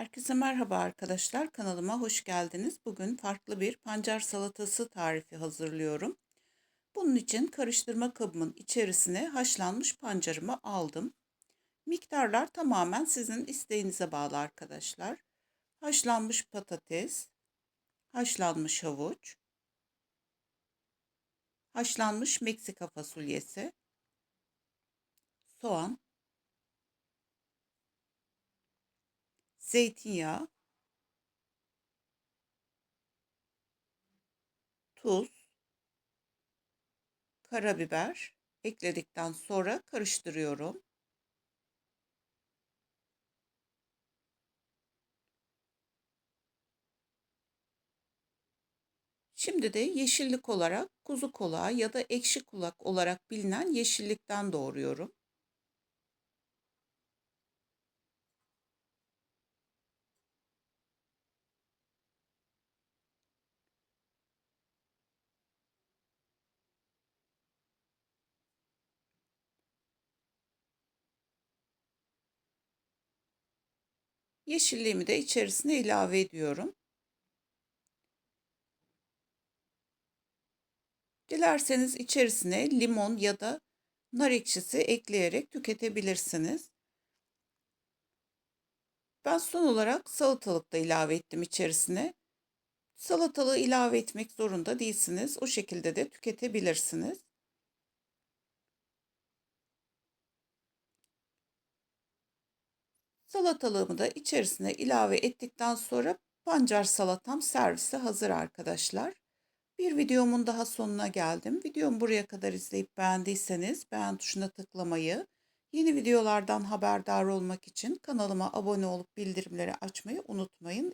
Herkese merhaba arkadaşlar. Kanalıma hoş geldiniz. Bugün farklı bir pancar salatası tarifi hazırlıyorum. Bunun için karıştırma kabımın içerisine haşlanmış pancarımı aldım. Miktarlar tamamen sizin isteğinize bağlı arkadaşlar. Haşlanmış patates, haşlanmış havuç, haşlanmış Meksika fasulyesi, soğan, zeytinyağı, tuz, karabiber ekledikten sonra karıştırıyorum. Şimdi de yeşillik olarak kuzu kulağı ya da ekşi kulak olarak bilinen yeşillikten doğruyorum. Yeşilliğimi de içerisine ilave ediyorum. Dilerseniz içerisine limon ya da nar ekşisi ekleyerek tüketebilirsiniz. Ben son olarak salatalık da ilave ettim içerisine. Salatalığı ilave etmek zorunda değilsiniz. O şekilde de tüketebilirsiniz. Salatalığımı da içerisine ilave ettikten sonra pancar salatam servise hazır arkadaşlar. Bir videomun daha sonuna geldim. Videomu buraya kadar izleyip beğendiyseniz beğen tuşuna tıklamayı, yeni videolardan haberdar olmak için kanalıma abone olup bildirimleri açmayı unutmayın.